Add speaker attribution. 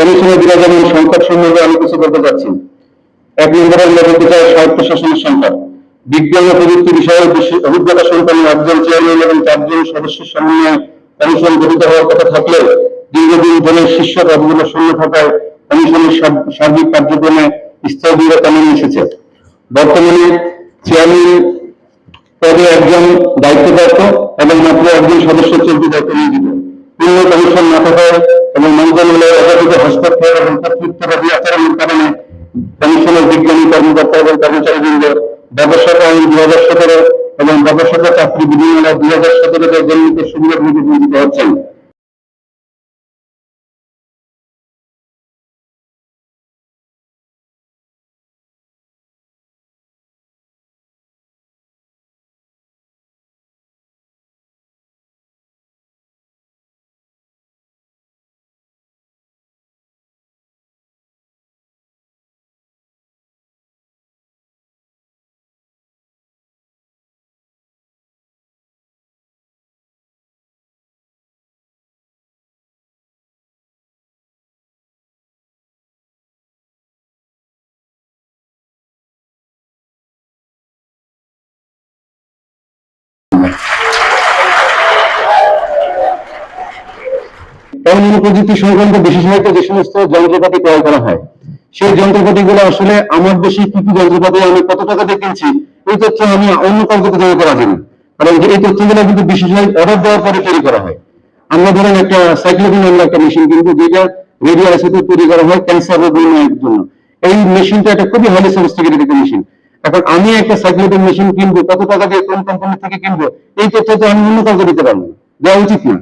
Speaker 1: কমিশনের বিরাজমান সংকট সম্বন্ধে আমি কিছু বলতে চাচ্ছি। এক নম্বরে আমরা বলতে চাই স্বায়ত্ত শাসনের সংকট। বিজ্ঞান ও প্রযুক্তি বিষয়ে অভিজ্ঞতা সম্পন্ন একজন চেয়ারম্যান এবং চারজন সদস্যের সমন্বয়ে কমিশন গঠিত হওয়ার কথা থাকলেও দীর্ঘদিন ধরে শীর্ষ পদগুলো শূন্য থাকায় কমিশনের সার্বিক কার্যক্রমে স্থবিরতা নেমে এসেছে। বর্তমানে চেয়ারম্যান পদে একজন দায়িত্বপ্রাপ্ত এবং মাত্র একজন সদস্য চলতি দায়িত্ব নিয়োজিত। পূর্ণ কমিশন না থাকায় অবাধিত এবং কর্তৃত্ববাদী আচরণের কারণে কমিশনের বিজ্ঞানী কর্মকর্তা এবং কর্মচারীবৃন্দ ব্যবসায়িক আইন দুই হাজার সতেরো এবং ব্যবসায়িক চাকরি বিধিমালা দুই হাজার সতেরোতে জন্মিত সুবিধা থেকে বঞ্চিত হচ্ছেন। পরিমাণ প্রযুক্তি সংক্রান্ত বিশেষায়িত যে সমস্ত যন্ত্রপাতি ক্রয় করা হয়, সেই যন্ত্রপাতিগুলো আসলে আমার দেশে কি কি যন্ত্রপাতি, আমি কত টাকা দিয়ে কিনছি, এই তথ্য আমি অন্য কাউকে তো জমা করা যাবে কারণ এই তথ্যগুলো কিন্তু বিশেষায়িত অর্ডার দেওয়ার পরে তৈরি করা হয়। আমরা ধরেন একটা সাইক্লোপিন নামে একটা মেশিন কিন্তু যেটা রেডিও অ্যাসিডে তৈরি করা হয় ক্যান্সার রোগ নির্ণয়ের জন্য। এই মেশিনটা একটা খুবই হাইলি সফিস্টিকেটেড একটা মেশিন এখন আমি একটা সাইক্লোপিন মেশিন কিনবো, কত টাকা দিয়ে কোন কোম্পানি থেকে কিনবো, এই তথ্য তো আমি অন্য কাউকে দিতে পারব দেওয়া উচিত না।